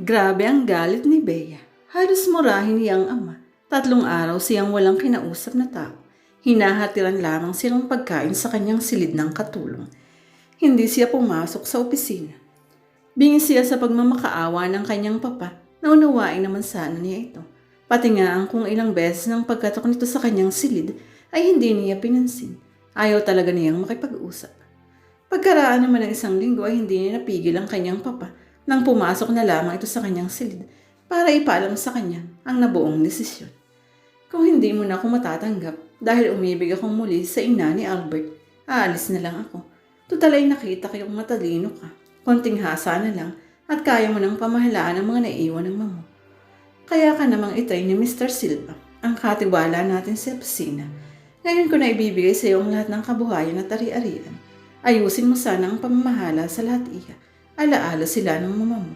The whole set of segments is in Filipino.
Grabe ang galit ni Bea. Halos murahin niya ang ama. Tatlong araw siyang walang kinausap na tao. Hinahatiran lamang silang pagkain sa kanyang silid ng katulong. Hindi siya pumasok sa opisina. Bingis siya sa pagmamakaawa ng kanyang papa na unawain naman sana niya ito. Pati nga ang kung ilang beses ng pagkatok nito sa kanyang silid ay hindi niya pinansin. Ayaw talaga niyang makipag-usap. Pagkaraan naman ng isang linggo ay hindi niya napigil ang kanyang papa nang pumasok na lamang ito sa kanyang silid para ipaalam sa kanya ang nabuong desisyon. Kung hindi mo na ako matatanggap dahil umibig akong muli sa ina ni Albert, aalis na lang ako. Tutal ay nakita ko yung matalino ka. Konting hasa na lang at kaya mo nang pamahalaan ang mga naiwan ng mamo. Kaya ka namang itry ni Mr. Silva, ang katiwala natin sa opisina. Ngayon ko na ibibigay sa iyo ang lahat ng kabuhayan at ari-arian. Ayusin mo sana ang pamamahala sa lahat iya. Alaala sila ng mama mo.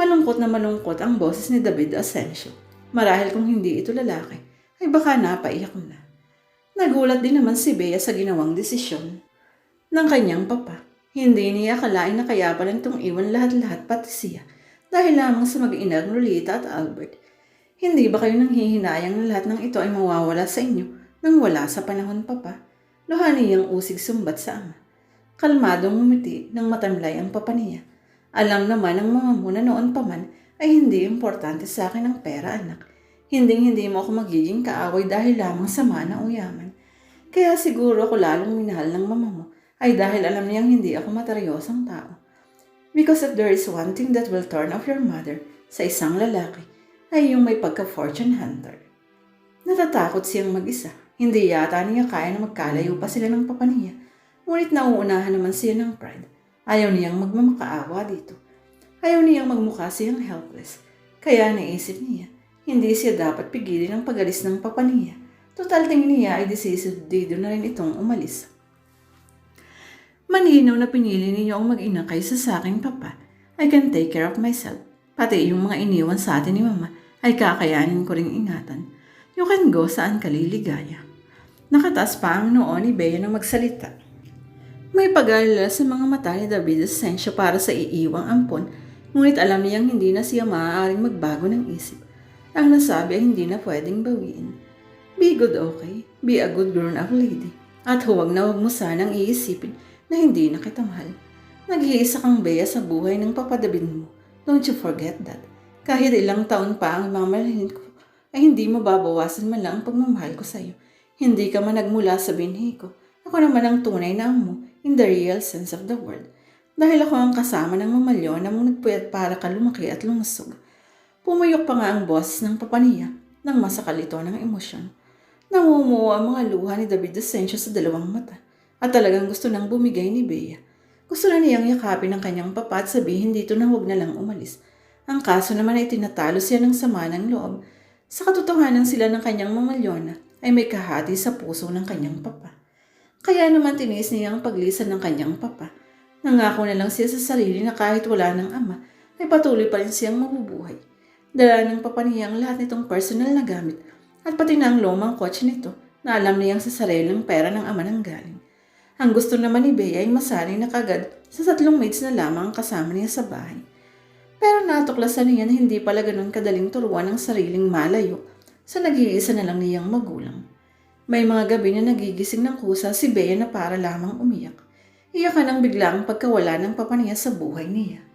Malungkot na malungkot ang boses ni David Asensio. Marahil kung hindi ito lalaki, ay baka napaiyak na. Nagulat din naman si Bea sa ginawang desisyon ng kanyang papa. Hindi niya akalain na kaya pala nitong iwan lahat-lahat pati siya dahil lamang sa mag-inag Lolita at Albert. Hindi ba kayo nang hihinayang na lahat ng ito ay mawawala sa inyo nang wala sa panahon papa? Luha niyang usig sumbat sa ama. Kalmadong ngumiti nang matamlay ang papa niya. Alam naman ng mga muna noon pa man ay hindi importante sa akin ang pera anak. Hindi hindi mo ako magiging kaaway dahil lamang sa mana o yaman. Kaya siguro ako lalong minahal ng mama mo ay dahil alam niyang hindi ako materyosang tao. Because if there is one thing that will turn off your mother sa isang lalaki, ay yung may pagka-fortune hunter. Natatakot siyang mag-isa. Hindi yata niya kaya na magkalayo pa sila ng papa niya. Ngunit nauunahan naman siya ng pride. Ayaw niyang magmamakaawa dito. Ayaw niyang magmukha siyang helpless. Kaya naisip niya, hindi siya dapat pigilin ang pagalis ng papa niya. Total tingin niya ay decidido na rin itong umalis. Maninaw na pinili ninyo ang mag-ina kaysa sa aking papa. I can take care of myself. Pati yung mga iniwan sa atin ni mama ay kakayanin ko ring ingatan. You can go saan ka liligaya. Nakataas pa ang noo ni Bea na magsalita. May pag-alala sa mga mata ni David Asensio para sa iiwang ampon, ngunit alam niyang hindi na siya maaaring magbago ng isip. Ang nasabi ay hindi na pwedeng bawiin. Be good okay, be a good grown-up lady. At huwag na huwag mo sanang iisipin na hindi na kita mahal. Nag-iisa kang beya sa buhay ng papadabin mo. Don't you forget that. Kahit ilang taon pa ang mamahalin ko, ay hindi mo babawasan man lang ang pagmamahal ko sa'yo. Hindi ka man nagmula sa binhi ko. Ako naman ang tunay na amo in the real sense of the word. Dahil ako ang kasama ng mamalyon na nagpuyat para ka lumaki at lumusog. Pumuyok pa nga ang boss ng papa niya nang masakal ito ng emosyon. Namumuo ang mga luha ni David Asensio sa dalawang mata at talagang gusto nang bumigay ni Bea. Gusto na niyang yakapin ng kanyang papa at sabihin dito na huwag na lang umalis. Ang kaso naman ay tinatalo siya ng sama ng loob. Sa katotohanan sila ng kanyang mamalyona ay may kahati sa puso ng kanyang papa. Kaya naman tiniis niya ang paglisan ng kanyang papa. Nangako na lang siya sa sarili na kahit wala ng ama, ay patuloy pa rin siyang mabubuhay. Dala ng papa niya ang lahat nitong personal na gamit at pati na ang lumang kotse nito na alam niyang sa sariling pera ng ama ng galing. Ang gusto naman ni Bea ay masaring na kagad sa tatlong mates na lamang ang kasama niya sa bahay. Pero natuklasan niya na hindi pala ganun kadaling turuan ang sariling malayo sa nag-iisa na lang niyang magulang. May mga gabi na nagigising ng kusa si Bea na para lamang umiyak. Iyakan ang biglang pagkawala ng papa niya sa buhay niya.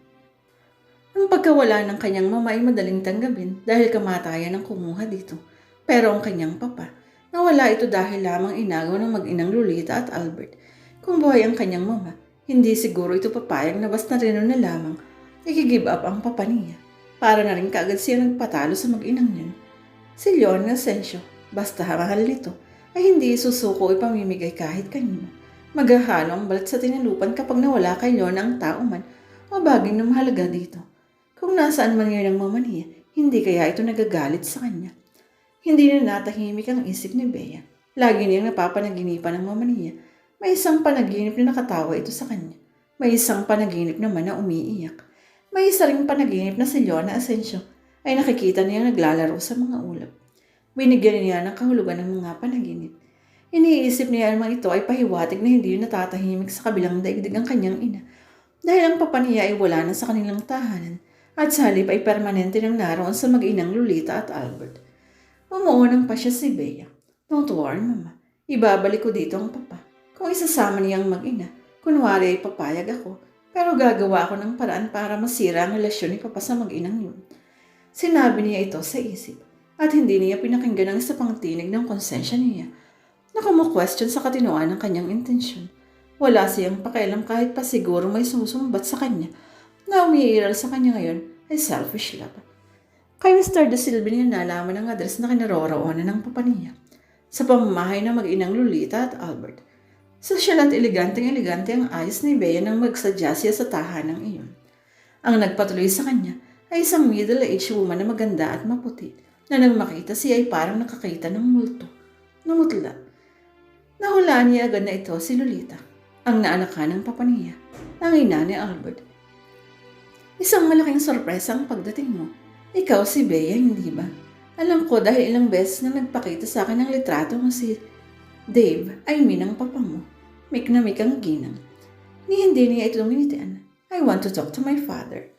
Ang pagkawala ng kanyang mama ay madaling tanggapin dahil kamatayan ang kumuha dito. Pero ang kanyang papa, nawala ito dahil lamang inagaw ng mag-inang Lolita at Albert. Kung buhay ang kanyang mama, hindi siguro ito papayag na basta rin na lamang ikigive up ang papa niya. Para na rin kaagad siya nagpatalo sa mag-inang niyan. Si Leon Asensio, basta mahal nito, ay hindi susuko ipamimigay kahit kanino. Maghahalo ang balat sa tinalupan kapag nawala kay Leon ang tao man o bagay na mahalaga dito. Kung nasaan man ngayon ang mama niya, hindi kaya ito nagagalit sa kanya. Hindi na natahimik ang isip ni Bea. Lagi niyang napapanaginipan ng mama niya. May isang panaginip na nakatawa ito sa kanya. May isang panaginip naman na umiiyak. May isa ring panaginip na si Leona Asensio ay nakikita niyang naglalaro sa mga ulap. Binigyan niya ng kahulugan ng mga panaginip. Iniisip niya naman ito ay pahiwatig na hindi natatahimik sa kabilang daigdig ang kanyang ina. Dahil ang papa niya ay wala na sa kanilang tahanan at sa halip ay permanente nang naroon sa mag-inang Lolita at Albert. Umuunang pa siya si Bea. Don't worry, mama. Ibabalik ko dito ang papa. Kung isasama niyang mag-ina, kunwari ay papayag ako, pero gagawa ako ng paraan para masira ang relasyon ni papa sa mag-inang yun. Sinabi niya ito sa isip at hindi niya pinakinggan ang isa pang tinig ng konsensya niya na kumu-question sa katinuan ng kanyang intensyon. Wala siyang pakialam kahit pa siguro may sumusumbat sa kanya na umiiral sa kanya ngayon ay selfish love. Kay Mr. De Silva niya nalaman ang address na kinaroroonan ng papa sa pamamahay ng mag-inang Lolita at Albert. Sosyal at eleganteng-elegante ang ayos ni Bea nang magsadya siya sa tahanang iyon. Ang nagpatuloy sa kanya ay isang middle-aged woman na maganda at maputi na nang makita siya ay parang nakakita ng multo. Namutla. Nahulaan niya agad na ito si Lolita, ang naanakan ng papa niya, ang ina ni Albert. Isang malaking sorpresa ang pagdating mo. Ikaw si Bea, hindi ba? Alam ko dahil ilang beses na nagpakita sa akin ng litrato mo si Dave, I mean ang papa mo. Mik na mik ang ginang. Ni hindi niya ito minitian. I want to talk to my father.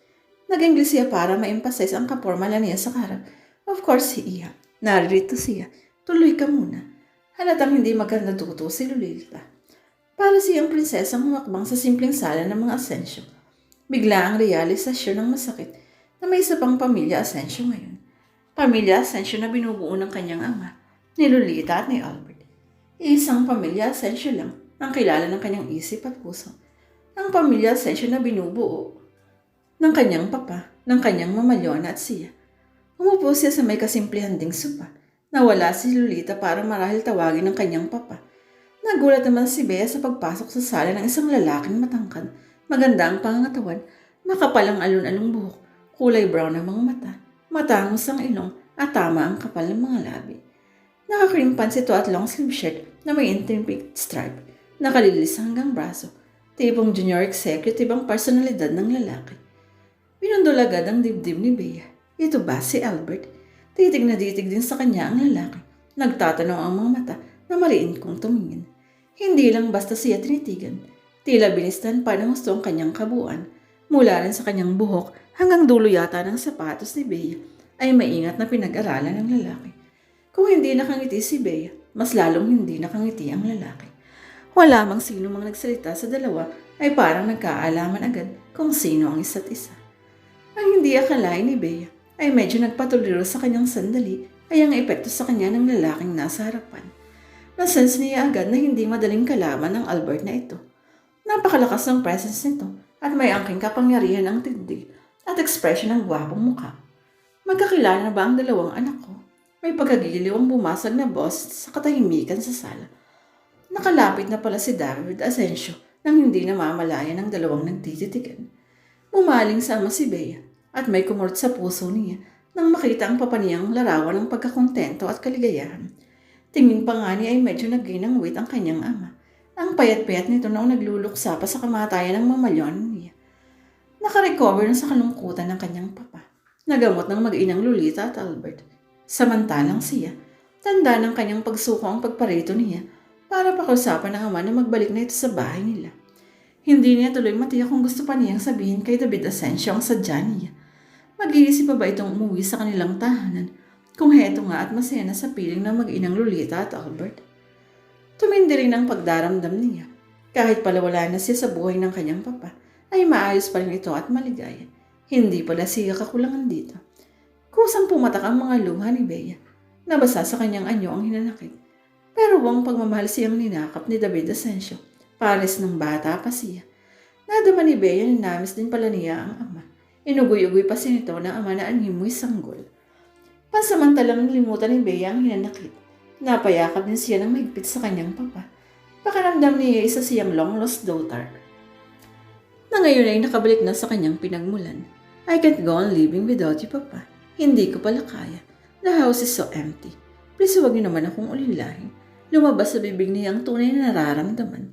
Nag-English siya para ma-emphasize ang kapormalan niya sa karap. Of course, si Iha. Naririto siya. Tuloy ka muna. Halatang hindi maganda tuto si Lolita. Para siyang prinsesang humakbang sa simpleng sala ng mga asensyo. Bigla ang realisasyon ng masakit na may isa pang pamilya asensyo ngayon. Pamilya asensyo na binubuo ng kanyang ama, ni Lolita at ni Albert. Isang pamilya asensyo lang ang kilala ng kanyang isip at puso. Ang pamilya asensyo na binubuo ng kanyang papa, ng kanyang mama Leona at siya. Umupo siya sa may kasimplihan ding sopa. Nawala si Lolita para marahil tawagin ng kanyang papa. Nagulat naman si Bea sa pagpasok sa sala ng isang lalaking matangkad. Maganda ang pangangatawan, makapalang alun-along buhok, kulay brown ang mga mata, matangos ang ilong at tama ang kapal ng mga labi. Nakakrim pants ito at long sleeve shirt na may intricate stripe, nakalilis hanggang braso. Tipong junior executive ang personalidad ng lalaki. Pinundol agad ang dibdib ni Bea. Ito ba si Albert? Titig na titig din sa kanya ang lalaki. Nagtatanong ang mga mata na mariin kong tumingin. Hindi lang basta siya tinitigan. Tila binistan pa ng gusto ang kanyang kabuuan. Mula rin sa kanyang buhok hanggang dulo yata ng sapatos ni Bea ay maingat na pinag-aralan ng lalaki. Kung hindi nakangiti si Bea, mas lalong hindi nakangiti ang lalaki. Wala mang sino mang nagsalita sa dalawa ay parang nagkaalaman agad kung sino ang isa't isa. Ang hindi akalain ni Bea ay medyo nagpatuliro sa kanyang sandali ay ang epekto sa kanya ng lalaking nasa harapan. Nasense niya agad na hindi madaling kalaman ng Albert na ito. Napakalakas ng presence nito at may angking kapangyarihan ng tindig at ekspresyon ng gwapong mukha. Magkakilala na ba ang dalawang anak ko? May pagkagiliw ang bumasag na boss sa katahimikan sa sala. Nakalapit na pala si David Asensio nang hindi namamalaya ng dalawang nagtititigan. Umaling sa ama si Bea at may kumurot sa puso niya nang makita ang papa niyang larawan ng pagkakontento at kaligayahan. Tingin pa nga niya ay medyo nag-gain ng weight ang kanyang ama. Ang payat-payat nito noong nagluluksa pa sa kamatayan ng mamalyon niya. Nakarecover na sa kalungkutan ng kanyang papa. Nagamot ng mag-inang Lolita at Albert. Samantalang siya, tanda ng kanyang pagsuko ang pagparito niya para pakusapan ng ama na magbalik na ito sa bahay nila. Hindi niya tuloy matiyak kung gusto pa niyang sabihin kay David Asensio ang sadya niya. Mag-iisip pa ba itong umuwi sa kanilang tahanan kung heto nga at masaya na sa piling ng mag-inang Lolita at Albert? Tumindi rin ang pagdaramdam niya. Kahit pala wala na siya sa buhay ng kanyang papa, ay maayos pa rin ito at maligaya. Hindi pala siya kakulangan dito. Kusang pumatak ang mga luha ni Bea. Nabasa sa kanyang anyo ang hinanakit. Pero buwang pagmamahal siyang ninakap ni David Asensio. Pares ng bata pa siya. Nadama ni Bea na namis din pala niya ang ama. Inugoy-ugoy pa si nito ng ama na animoy sanggol. Pansamantalang nilimutan ni Bea ang hinanakit. Napayakap din siya ng mahigpit sa kanyang papa. Pakiramdam niya isa siyang long lost daughter. Na ngayon ay nakabalik na sa kanyang pinagmulan. I can't go on living without you, papa. Hindi ko pala kaya. The house is so empty. Please huwag niyo naman akong ulilahin. Lumabas sa bibig niya ang tunay na nararamdaman.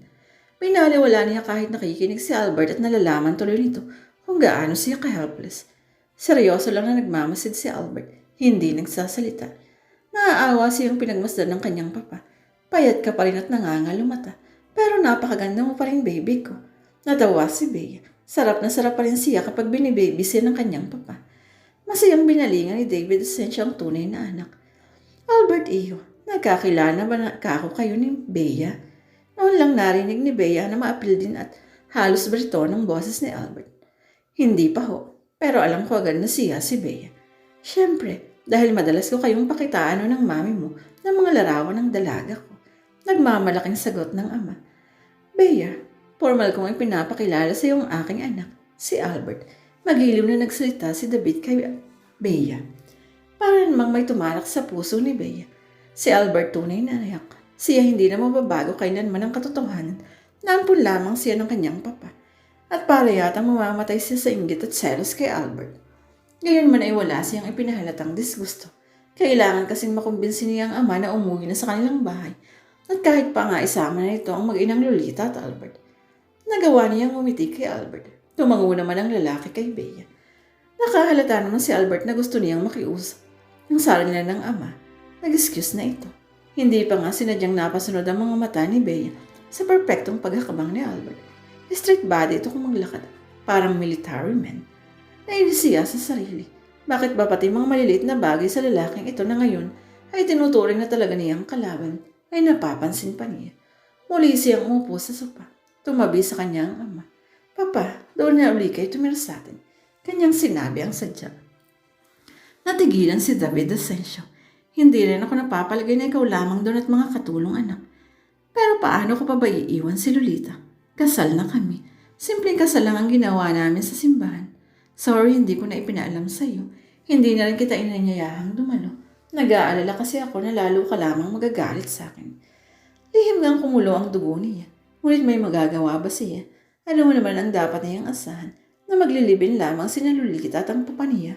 Pinaliwala niya kahit nakikinig si Albert at nalalaman tuloy nito kung gaano siya ka-helpless. Seryoso lang na nagmamasid si Albert, hindi nagsasalita. Naaawa siyang pinagmasdan ng kanyang papa. Payat ka pa rin at nangangalu mata. Pero napakaganda mo pa rin baby ko. Natawa si Bea. Sarap na sarap pa rin siya kapag binibaby siya ng kanyang papa. Masayang binalingan ni David Asensio ang tunay na anak. Albert Iyo, nagkakilala ba na kako kayo ni Bea? Noon lang narinig ni Bea na maapil din at halos brito ng boses ni Albert. Hindi pa ho, pero alam ko agad na siya si Bea. Siyempre, dahil madalas ko kayong pakitaan ng mami mo ng mga larawan ng dalaga ko. Nagmamalaking sagot ng ama. Bea, formal kong ipinapakilala sa iyo ang aking anak, si Albert. Magiliw na nagsalita si David kay Bea. Para namang may tumalak sa puso ni Bea. Si Albert tunay na anak. Siya hindi na mababago kailanman ang katotohanan na ampun lamang siya ng kanyang papa. At para yata mamamatay siya sa inggit at selos kay Albert. Ngayon man ay wala siyang ipinahalatang disgusto. Kailangan kasing makumbinsi niya ang ama na umuwi na sa kanilang bahay. At kahit pa nga isama na ito ang mag-inang Lolita at Albert. Nagawa niyang umiti kay Albert. Tumango naman ang lalaki kay Bea. Nakahalata naman si Albert na gusto niyang makiusap. Nang sara nila ng ama, nag-excuse na ito. Hindi pa nga sinadyang napasunod ang mga mata ni Bea sa perpektong paghakabang ni Albert. Straight body ito kung maglakad, parang military man. Nainis siya sa sarili. Bakit ba pati mga maliliit na bagay sa lalaking ito na ngayon ay tinuturing na talaga niyang kalaban ay napapansin pa niya. Muli siyang umupo sa sopa. Tumabi sa kanyang ama. Papa, doon na uli kayo tumira sa atin. Kanyang sinabi ang sadya. Natigilan si David Asensio. Hindi rin ako napapalagay na ikaw lamang doon at mga katulong anak. Pero paano ko pa ba iiwan si Lolita? Kasal na kami. Simpleng kasal lang ang ginawa namin sa simbahan. Sorry, hindi ko na ipinaalam sa iyo. Hindi na rin kita inanyayahang dumalo. Nag-aalala kasi ako na lalo ka lamang magagalit sa akin. Lihim ngang kumulo ang dugo niya. Ngunit may magagawa ba siya? Ano mo naman ang dapat niyang asahan na maglilibin lamang si Lolita at ang papa niya.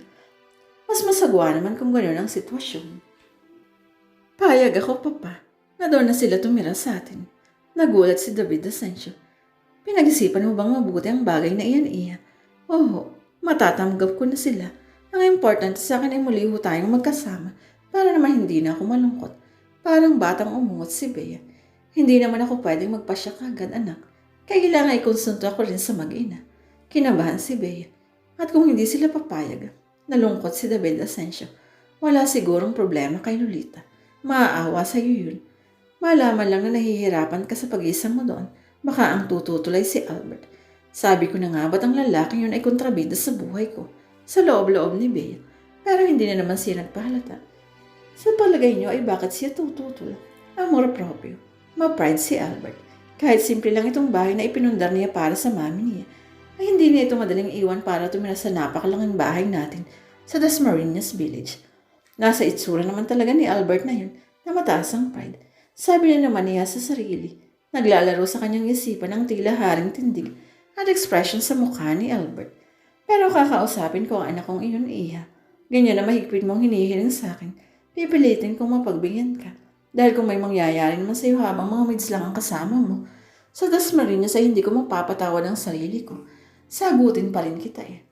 Mas masagwa naman kung gano'n ang sitwasyon. Payag ako, papa, na doon na sila tumira sa atin. Nagulat si David Asensio. Pinag-isipan mo bang mabuti ang bagay na iyan, iya? Oo, matatanggap ko na sila. Ang importante sa akin ay muli ho tayong magkasama para naman hindi na ako malungkot. Parang batang umungot si Bea. Hindi naman ako pwedeng magpasya kagad, anak. Kailangan ay konsunto ako rin sa mag-ina. Kinabahan si Bea. At kung hindi sila papayag, nalungkot si David Asensio. Wala sigurong problema kay Lolita. Maaawa sa iyo yun. Malaman lang na nahihirapan ka sa pag-isa mo doon. Baka ang tututulay si Albert. Sabi ko na nga ba't ang lalaking yun ay kontrabida sa buhay ko. Sa loob-loob ni Bea. Pero hindi na naman siya nagpahalata. Sa palagay niyo ay bakit siya tututol? Amor proprio. Ma-pride si Albert. Kahit simple lang itong bahay na ipinundar niya para sa mami niya, ay hindi niya ito madaling iwan para tumira sa napakalangang bahay natin sa Dasmariñas Village. Nasa itsura naman talaga ni Albert na yun na mataas ang pride. Sabi niya naman niya sa sarili, naglalaro sa kanyang isipan ang tila haring tindig at expression sa mukha ni Albert. Pero kakausapin ko ang anak kong iyon iya. Ganyan na mahigpit mong hinihiling sa akin. Pipilitin kong mapagbigyan ka. Dahil kung may mangyayari naman sa iyo habang mga mids lang ang kasama mo, sa Dasmariñas ay hindi ko mapapatawad ang sarili ko. Sagutin pa rin kita eh.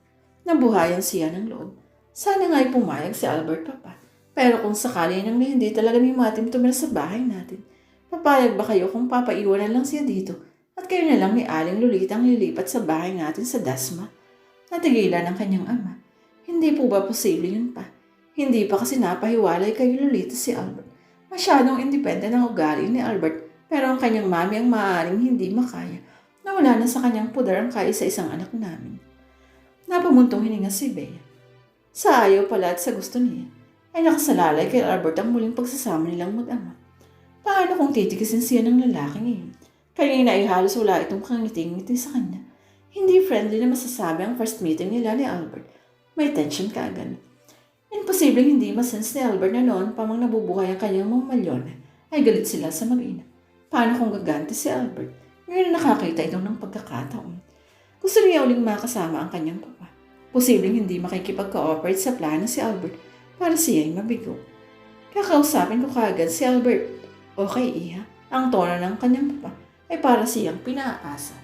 Nabuhayan siya ng loob. Sana nga'y pumayag si Albert Papa. Pero kung sakali nang hindi talaga ni Matim tumira sa bahay natin, papayag ba kayo kung papaiwanan lang siya dito at kayo na lang ni Aling Lolita ang lilipat sa bahay natin sa Dasma? Natigilan ang kanyang ama. Hindi po ba posible yun pa? Hindi pa kasi napahiwalay kay Lolita si Albert. Masyadong independent ang ugali ni Albert pero ang kanyang mami ang maaaring hindi makaya na wala na sa kanyang pudar ang kaisa-isang anak namin. Napamuntong hininga si Bea. Sa ayaw pala at sa gusto niya, ay nakasalalay kay Albert ang muling pagsasama nilang mag-ama. Paano kung titikisin siya ng lalaking iyon? Kanina ay halos wala itong kangiting-ngiti sa kanya. Hindi friendly na masasabi ang first meeting nila ni Albert. May tension ka agad. Imposibleng hindi masense ni Albert na noon pa mang nabubuhay ang kanyang mga malyon ay galit sila sa mag-ina. Paano kung gaganti si Albert? Ngayon na nakakita ito ng pagkakataon. Gusto niya uling makasama ang kanyang papa. Posibleng hindi makikipag-cooperate sa plano si Albert para siya ay mabigo. Kakausapin ko kaagad si Albert. Okay, iha. Ang tono ng kanyang papa ay para siyang pinaasa.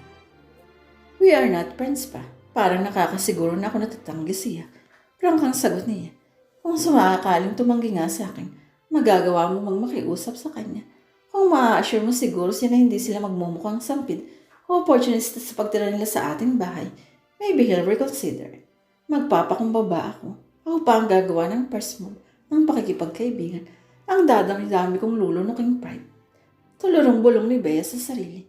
We are not friends pa. Parang nakakasiguro na ako natatanggi siya. Prangkang sagot niya. Kung sumakakaling tumanggi nga sa akin, magagawa mo mang makiusap sa kanya. Kung ma-assure mo siguro siya na hindi sila magmumukhang sampid o opportunist sa pagtira nila sa ating bahay, maybe he'll reconsider. Magpapakumbaba ako. Ako pa ang gagawa ng first move ng pakikipagkaibigan. Ang dadami-dami kong lulunuking pride. Tulurong bulong ni Bea sa sarili.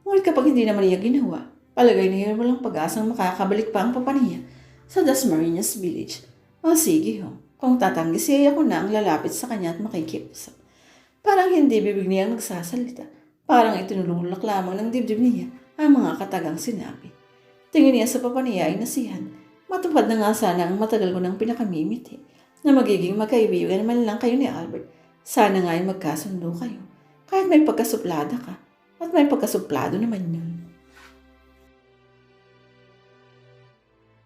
Ngunit kapag hindi naman niya ginawa, palagay niya walang pag-asang makakabalik pa ang papa niya sa Dasmariñas Village. O sige ho, kung tatanggi siya ako na ang lalapit sa kanya at makikipusap. Parang hindi bibig niya nagsasalita. Parang itinululak lamang ng dibdib niya ang mga katagang sinabi. Tingin niya sa papa niya ay nasihan. Matupad na nga sana ang matagal ko nang pinakamimiti na magiging magkaibigan man lang kayo ni Albert. Sana nga ay magkasundo kayo. Kahit may pagkasuplada ka at may pagkasuplado naman yun.